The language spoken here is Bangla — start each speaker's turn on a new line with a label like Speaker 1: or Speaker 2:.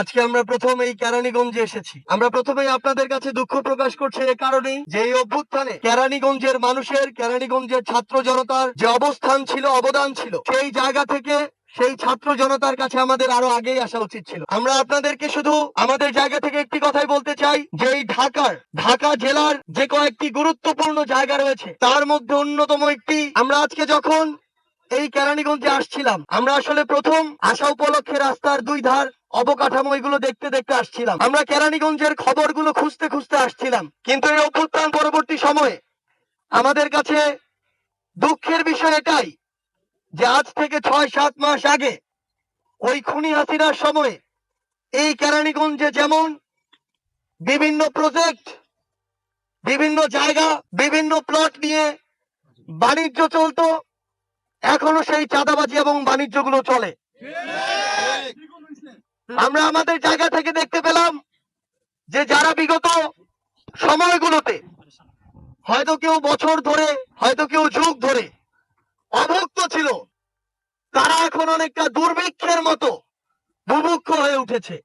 Speaker 1: আজকে আমরা প্রথম এই কেরানীগঞ্জে এসেছি। আমরা প্রথমেই আপনাদের কাছে দুঃখ প্রকাশ করছি এ কারণেই যে এই অভ্যুত্থানে কেরানীগঞ্জের মানুষের, কেরানীগঞ্জের ছাত্র জনতার যে অবস্থান ছিল, অবদান ছিল, সেই জায়গা থেকে সেই ছাত্র জনতার কাছে আমাদের আরও আগেই আসা উচিত ছিল। আমরা আপনাদেরকে শুধু আমাদের জায়গা থেকে একটি কথাই বলতে চাই, যে এই ঢাকার, ঢাকা জেলার যে কয়েকটি গুরুত্বপূর্ণ জায়গা রয়েছে, তার মধ্যে অন্যতম একটি। আমরা আজকে যখন এই কেরানীগঞ্জে আসছিলাম। আমরা আসলে প্রথম আসা উপলক্ষে রাস্তার দুই ধার অবকাঠামো এগুলো দেখতে দেখতে আসছিলাম। আমরা কেরানীগঞ্জের খবরগুলো খুঁজতে খুঁজতে আসছিলাম। কিন্তু এই অভ্যুত্থান পরবর্তী সময়ে আমাদের কাছে দুঃখের বিষয় এটাই যে আজ থেকে ছয়, সাত মাস আগে ওই খুনি হাসিনার সময়ে এই কেরানীগঞ্জে যেমন বিভিন্ন প্রজেক্ট বিভিন্ন জায়গা, বিভিন্ন প্লট নিয়ে বাণিজ্য চলতো এখনও সেই চাঁদাবাজি এবং বাণিজ্যগুলো চলে। আমরা আমাদের জায়গা থেকে দেখতে পেলাম যে যারা বিগত সময়গুলোতে হয়তো কেউ বছর ধরে, হয়তো কেউ যুগ ধরে অভুক্ত ছিল, তারা এখন অনেকটা দুর্ভিক্ষের মতো বুভুক্ষ হয়ে উঠেছে।